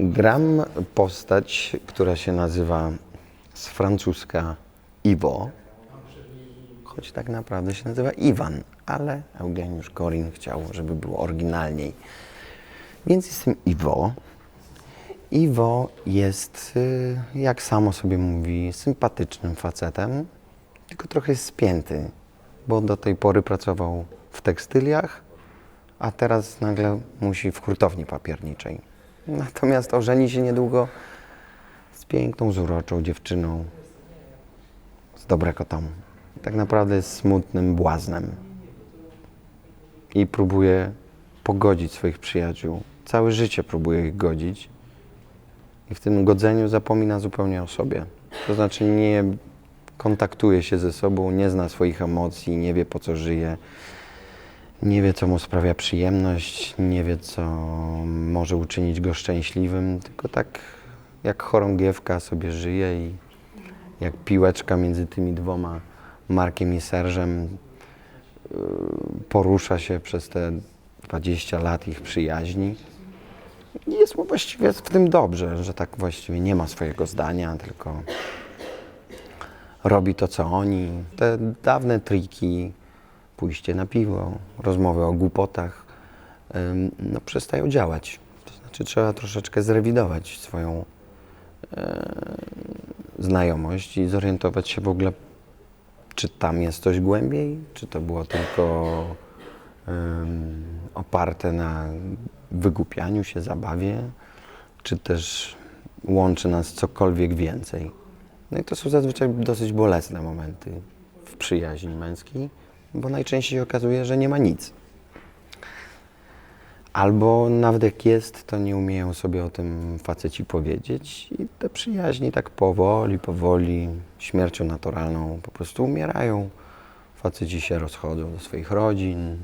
Gram postać, która się nazywa z francuska Iwo, choć tak naprawdę się nazywa Iwan, ale Eugeniusz Korin chciał, żeby było oryginalniej. Więc jestem Iwo. Iwo jest, y, jak samo sobie mówi, sympatycznym facetem, tylko trochę jest spięty, bo do tej pory pracował w tekstyliach, a teraz nagle musi w hurtowni papierniczej. Natomiast ożeni się niedługo z piękną, z uroczą dziewczyną z dobrego domu. Tak naprawdę jest smutnym błaznem i próbuje pogodzić swoich przyjaciół. Całe życie próbuje ich godzić i w tym godzeniu zapomina zupełnie o sobie. To znaczy nie kontaktuje się ze sobą, nie zna swoich emocji, nie wie po co żyje, nie wie co mu sprawia przyjemność, nie wie co może uczynić go szczęśliwym, tylko tak jak chorągiewka sobie żyje i jak piłeczka między tymi dwoma Markiem i Serżem yy, porusza się przez te 20 lat ich przyjaźni. I jest mu właściwie w tym dobrze, że tak właściwie nie ma swojego zdania, tylko robi to, co oni. Te dawne triki, pójście na piwo, rozmowy o głupotach, no przestają działać. To znaczy trzeba troszeczkę zrewidować swoją e, znajomość i zorientować się w ogóle, czy tam jest coś głębiej, czy to było tylko ym, oparte na wygłupianiu się, zabawie, czy też łączy nas cokolwiek więcej. No i to są zazwyczaj dosyć bolesne momenty w przyjaźni męskiej, bo najczęściej okazuje, że nie ma nic. Albo nawet jak jest, to nie umieją sobie o tym faceci powiedzieć i te przyjaźni tak powoli, powoli, śmiercią naturalną po prostu umierają. Faceci się rozchodzą do swoich rodzin,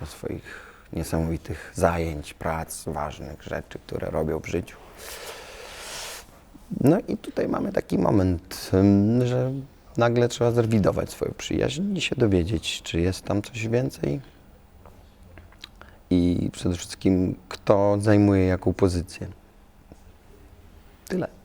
do swoich niesamowitych zajęć, prac, ważnych rzeczy, które robią w życiu. No i tutaj mamy taki moment, że nagle trzeba zrewidować swoją przyjaźń i się dowiedzieć, czy jest tam coś więcej i przede wszystkim kto zajmuje jaką pozycję. Tyle.